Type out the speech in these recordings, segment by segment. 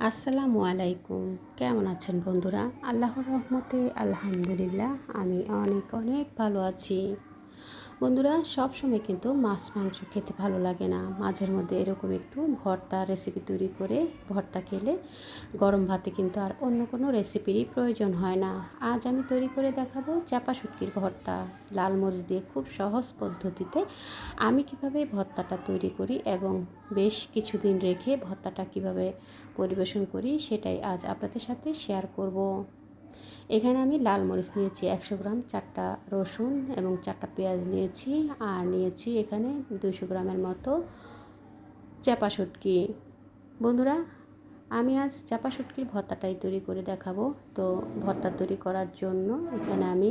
আসসালামু আলাইকুম। কেমন আছেন বন্ধুরা? আল্লাহর রহমতে আলহামদুলিল্লাহ আমি অনেক অনেক ভালো আছি। বন্ধুরা সব সময় কিন্তু মাছ, মাংস খেতে ভালো লাগে না। মাঝের মধ্যে এরকম একটু ভর্তা রেসিপি তৈরি করে ভর্তা খেলে গরম ভাতে কিন্তু আর অন্য কোনো রেসিপিরই প্রয়োজন হয় না। আজ আমি তৈরি করে দেখাবো চাপা শুটকির ভর্তা। লাল মরিচ দিয়ে খুব সহজ পদ্ধতিতে আমি কীভাবে ভর্তাটা তৈরি করি এবং বেশ কিছুদিন রেখে ভর্তাটা কীভাবে পরিবেশন করি, সেটাই আজ আপনাদের সাথে শেয়ার করব। এখানে আমি লাল মরিচ নিয়েছি একশো গ্রাম, চারটা রসুন এবং চারটা পেঁয়াজ নিয়েছি আর নিয়েছি এখানে দুশো গ্রামের মতো চাপা শুটকি। বন্ধুরা, আমি আজ চাপা শুটকির ভর্তাটাই তৈরি করে দেখাবো। তো ভর্তা তৈরি করার জন্য এখানে আমি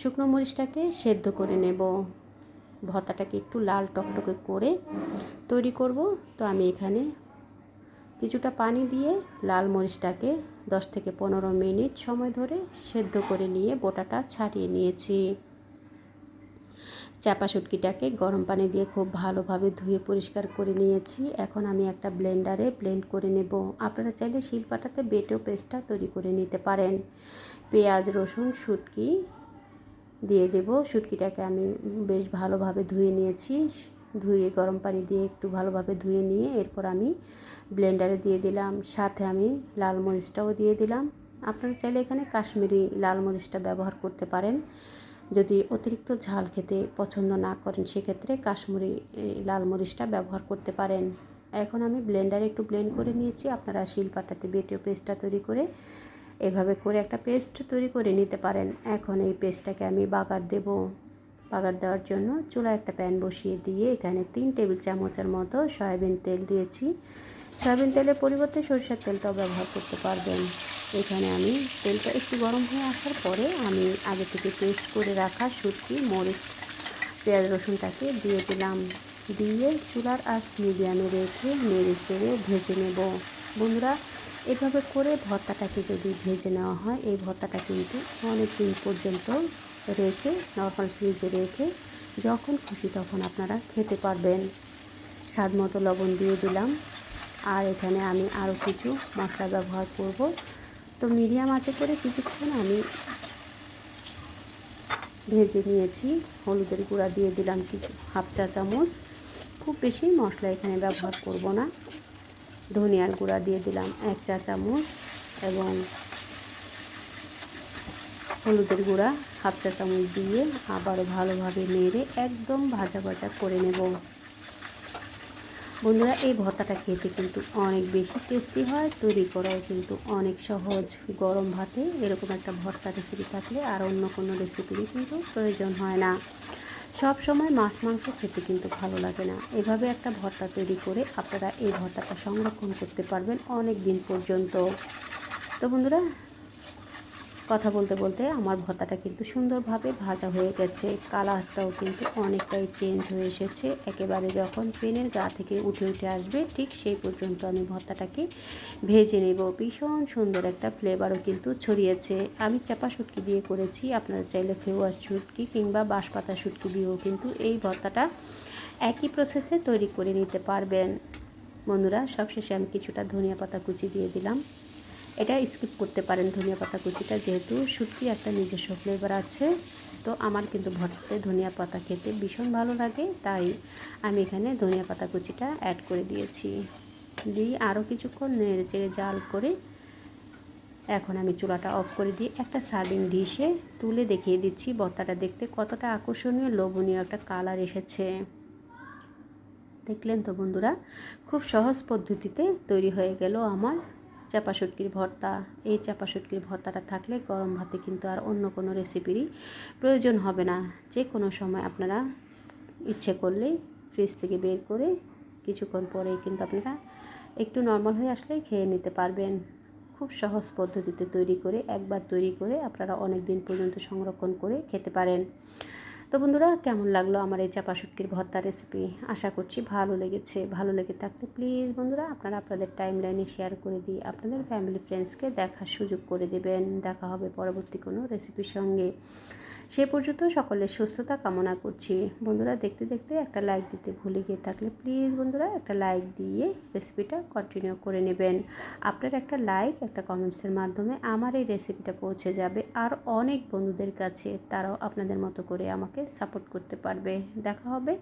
শুকনো মরিচটাকে সেদ্ধ করে নেব। ভর্তাটাকে একটু লাল টকটকে করে তৈরি করব। তো আমি এখানে কিছুটা পানি দিয়ে লাল মরিচটাকে দশ থেকে পনেরো মিনিট সময় ধরে সেদ্ধ করে নিয়ে বোটাটা ছাড়িয়ে নিয়েছি। চাপা শুটকিটাকে গরম পানি দিয়ে খুব ভালোভাবে ধুয়ে পরিষ্কার করে নিয়েছি। এখন আমি একটা ব্লেন্ডারে ব্লেন্ড করে নেব। আপনারা চাইলে শিলপাটাতে বেটেও পেস্টটা তৈরি করে নিতে পারেন। পেঁয়াজ, রসুন, শুটকি দিয়ে দেব। শুটকিটাকে আমি বেশ ভালোভাবে ধুয়ে নিয়েছি। ধুয়ে, গরম পানি দিয়ে একটু ভালোভাবে ধুয়ে নিয়ে এরপর আমি ব্লেন্ডারে দিয়ে দিলাম। সাথে আমি লাল মরিচটাও দিয়ে দিলাম। আপনারা চাইলে এখানে কাশ্মীরি লাল মরিচটা ব্যবহার করতে পারেন। যদি অতিরিক্ত ঝাল খেতে পছন্দ না করেন, সেক্ষেত্রে কাশ্মীরি লাল মরিচটা ব্যবহার করতে পারেন। এখন আমি ব্লেন্ডারে একটু ব্লেন্ড করে নিয়েছি। আপনারা শিলপাটাতে বেটে পেস্টটা তৈরি করে এভাবে করে একটা পেস্ট তৈরি করে নিতে পারেন। এখন এই পেস্টটাকে আমি বাগার দেব। বাগার দেওয়ার জন্য চুলা একটা প্যান বসিয়ে দিয়ে এখানে তিন টেবিল চামচের মতো সয়াবিন তেল দিয়েছি। সয়াবিন তেলের পরিবর্তে সরিষার তেলটাও ব্যবহার করতে পারবেন। এখানে আমি তেলটা একটু গরম হয়ে আসার পরে আমি আগে থেকে পেস্ট করে রাখা সুটকি মরিচ, পেঁয়াজ, রসুনটাকে দিয়ে দিলাম। দিয়ে চুলার আঁচ মিডিয়ামে রেখে নেড়ে চেড়ে ভেজে নেব। বন্ধুরা, এভাবে করে ভর্তাটাকে যদি ভেজে নেওয়া হয়, এই ভর্তাটা কিন্তু অনেক দিন পর্যন্ত রেখে নর্মাল ফ্রিজে রেখে যখন খুশি তখন আপনারা খেতে পারবেন। স্বাদ মতো লবণ দিয়ে দিলাম। আর এখানে আমি আরও কিছু মশলা ব্যবহার করব। তো মিডিয়াম আঁচে করে কিছুক্ষণ আমি ভেজে নিয়েছি। হলুদের গুঁড়া দিয়ে দিলাম কিছু হাফ চা চামচ। খুব বেশি মশলা এখানে ব্যবহার করব না। ধনিয়ার গুঁড়া দিয়ে দিলাম এক চা চামচ এবং হলুদের গুঁড়া, হাফ চা চামচ দিয়ে আবারও ভালোভাবে নেড়ে একদম ভাজা ভাজা করে নেব। বন্ধুরা, এই ভর্তাটা খেতে কিন্তু অনেক বেশি টেস্টি হয়, তৈরি করাও কিন্তু অনেক সহজ। গরম ভাতে এরকম একটা ভর্তা রেসিপি থাকলে আর অন্য কোনো রেসিপিরই কিন্তু প্রয়োজন হয় না। সব সময় মাছ মাংস খেতে কিন্তু ভালো লাগে না। এভাবে একটা ভর্তা তৈরি করে আপনারা এই ভর্তাটা সংরক্ষণ করতে পারবেন অনেক দিন পর্যন্ত। তো বন্ধুরা কথা বলতে বলতে আমার ভর্তাটা কিন্তু সুন্দরভাবে ভাজা হয়ে গেছে। কালারটাও কিন্তু অনেকটাই চেঞ্জ হয়ে এসেছে। একেবারে যখন পেনের গা থেকে উঠে উঠে আসবে, ঠিক সেই পর্যন্ত আমি ভর্তাটাকে ভেজে নেব। ভীষণ সুন্দর একটা ফ্লেভারও কিন্তু ছড়িয়েছে। আমি চাপা শুটকি দিয়ে করেছি। আপনারা চাইলে ফেওয়ার শুটকি কিংবা বাঁশপাতা শুটকি দিয়েও কিন্তু এই ভর্তাটা একই প্রসেসে তৈরি করে নিতে পারবেন। বন্ধুরা, সবশেষে আমি কিছুটা ধনিয়া পাতা কুচি দিয়ে দিলাম। এটা স্কিপ করতে পারেন ধনিয়া পাতা কুচিটা, যেহেতু সত্যি একটা নিজস্ব ফ্লেভার আছে। তো আমার কিন্তু ভর্তাতে ধনিয়া পাতা খেতে ভীষণ ভালো লাগে, তাই আমি এখানে ধনিয়া পাতা কুচিটা অ্যাড করে দিয়েছি। দিয়ে আরও কিছুক্ষণ নেড়ে চেড়ে জাল করে এখন আমি চুলাটা অফ করে দিয়ে একটা সার্ভিং ডিশে তুলে দেখিয়ে দিচ্ছি ভর্তাটা দেখতে কতটা আকর্ষণীয়, লোভনীয় একটা কালার এসেছে। দেখলেন তো বন্ধুরা, খুব সহজ পদ্ধতিতে তৈরি হয়ে গেল আমার চাপা শুটকির ভর্তা, এই চাপা শুটকির ভর্তাটা থাকলে গরম ভাতে কিন্তু আর অন্য কোনো রেসিপিরই প্রয়োজন হবে না। যে কোনো সময় আপনারা ইচ্ছে করলে ফ্রিজ থেকে বের করে কিছুক্ষণ পরেই কিন্তু আপনারা একটু নর্মাল হয়ে আসলে খেয়ে নিতে পারবেন। খুব সহজ পদ্ধতিতে তৈরি করে, একবার তৈরি করে আপনারা অনেক দিন পর্যন্ত সংরক্ষণ করে খেতে পারেন। তো বন্ধুরা, কেমন লাগল আমার এই চাপা শুটকির ভর্তা রেসিপি আশা করছি ভালো লেগেছে। ভালো লেগে থাকলে প্লিজ বন্ধুরা, আপনারা আপনাদের টাইম লাইনে শেয়ার করে দিয়ে আপনাদের ফ্যামিলি ফ্রেন্ডসকে দেখার সুযোগ করে দেবেন। দেখা হবে পরবর্তী কোনো রেসিপির সঙ্গে। সে পর্যন্ত সকলের সুস্থতা কামনা করছি। বন্ধুরা, দেখতে দেখতে একটা লাইক দিতে ভুলে গিয়ে থাকলে প্লিজ বন্ধুরা একটা লাইক দিয়ে রেসিপিটা কন্টিনিউ করে নেবেন। আপনার একটা লাইক একটা কমেন্টসের মাধ্যমে আমার এই রেসিপিটা পৌঁছে যাবে। আর অনেক বন্ধুদের কাছে তারাও আপনাদের মতো করে আমাকে সাপোর্ট করতে পারবে। দেখা হবে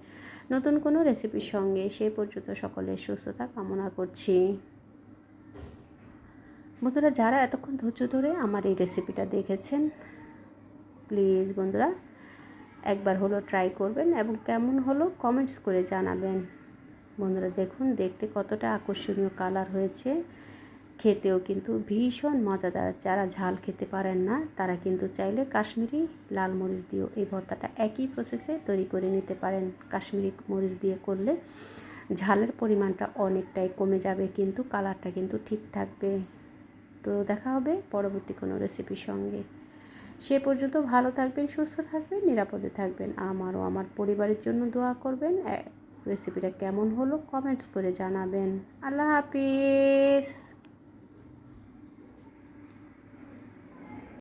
নতুন কোনো রেসিপির সঙ্গে। সে পর্যন্ত সকলের সুস্থতা কামনা করছি। বন্ধুরা, যারা এতক্ষণ ধৈর্য ধরে আমার এই রেসিপিটা দেখেছেন প্লিজ বন্ধুরা, একবার হলো ট্রাই করবেন এবং কেমন হলো কমেন্টস করে জানাবেন। বন্ধুরা, দেখুন, দেখতে কতটা আকর্ষণীয় কালার হয়েছে। খেতেও কিন্তু ভীষণ মজাদার। যারা ঝাল খেতে পারেন না, তারা কিন্তু চাইলে কাশ্মীরি লাল মরিচ দিয়েও এই ভর্তাটা একই প্রসেসে তৈরি করে নিতে পারেন। কাশ্মীরি মরিচ দিয়ে করলে ঝালের পরিমাণটা অনেকটাই কমে যাবে, কিন্তু কালারটা কিন্তু ঠিক থাকবে। তো দেখা হবে পরবর্তী কোনো রেসিপির সঙ্গে। সে পর্যন্ত ভালো থাকবেন, সুস্থ থাকবেন, নিরাপদে থাকবেন। আমারও আমার পরিবারের জন্য দোয়া করবেন। রেসিপিটা কেমন হলো কমেন্টস করে জানাবেন। আল্লাহ হাফিজ!